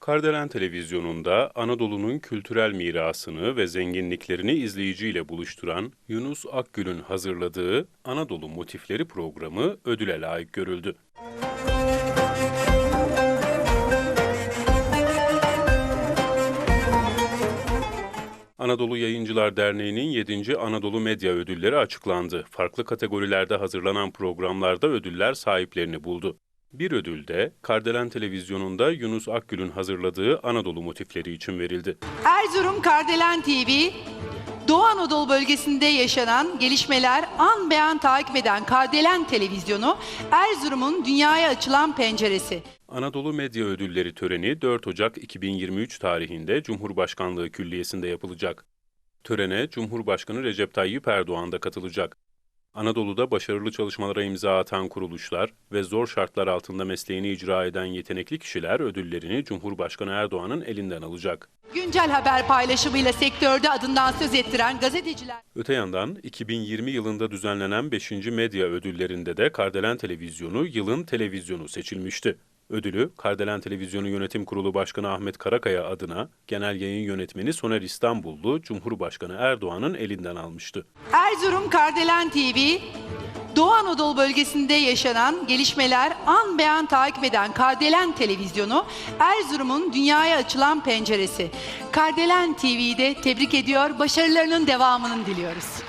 Kardelen Televizyonu'nda Anadolu'nun kültürel mirasını ve zenginliklerini izleyiciyle buluşturan Yunus Akgül'ün hazırladığı Anadolu Motifleri programı ödüle layık görüldü. Anadolu Yayıncılar Derneği'nin 7. Anadolu Medya Ödülleri açıklandı. Farklı kategorilerde hazırlanan programlarda ödüller sahiplerini buldu. Bir ödül de Kardelen Televizyonu'nda Yunus Akgül'ün hazırladığı Anadolu motifleri için verildi. Erzurum Kardelen TV, Doğu Anadolu bölgesinde yaşanan gelişmeler an be an takip eden Kardelen Televizyonu, Erzurum'un dünyaya açılan penceresi. Anadolu Medya Ödülleri töreni 4 Ocak 2023 tarihinde Cumhurbaşkanlığı Külliyesi'nde yapılacak. Törene Cumhurbaşkanı Recep Tayyip Erdoğan da katılacak. Anadolu'da başarılı çalışmalara imza atan kuruluşlar ve zor şartlar altında mesleğini icra eden yetenekli kişiler ödüllerini Cumhurbaşkanı Erdoğan'ın elinden alacak. Güncel haber paylaşımıyla sektörde adından söz ettiren gazeteciler... Öte yandan 2020 yılında düzenlenen 5. Medya Ödülleri'nde de Kardelen Televizyonu yılın televizyonu seçilmişti. Ödülü Kardelen Televizyonu Yönetim Kurulu Başkanı Ahmet Karakaya adına Genel Yayın Yönetmeni Soner İstanbullu Cumhurbaşkanı Erdoğan'ın elinden almıştı. Erzurum Kardelen TV, Doğu Anadolu bölgesinde yaşanan gelişmeler an be an takip eden Kardelen Televizyonu, Erzurum'un dünyaya açılan penceresi. Kardelen TV'de tebrik ediyor, başarılarının devamını diliyoruz.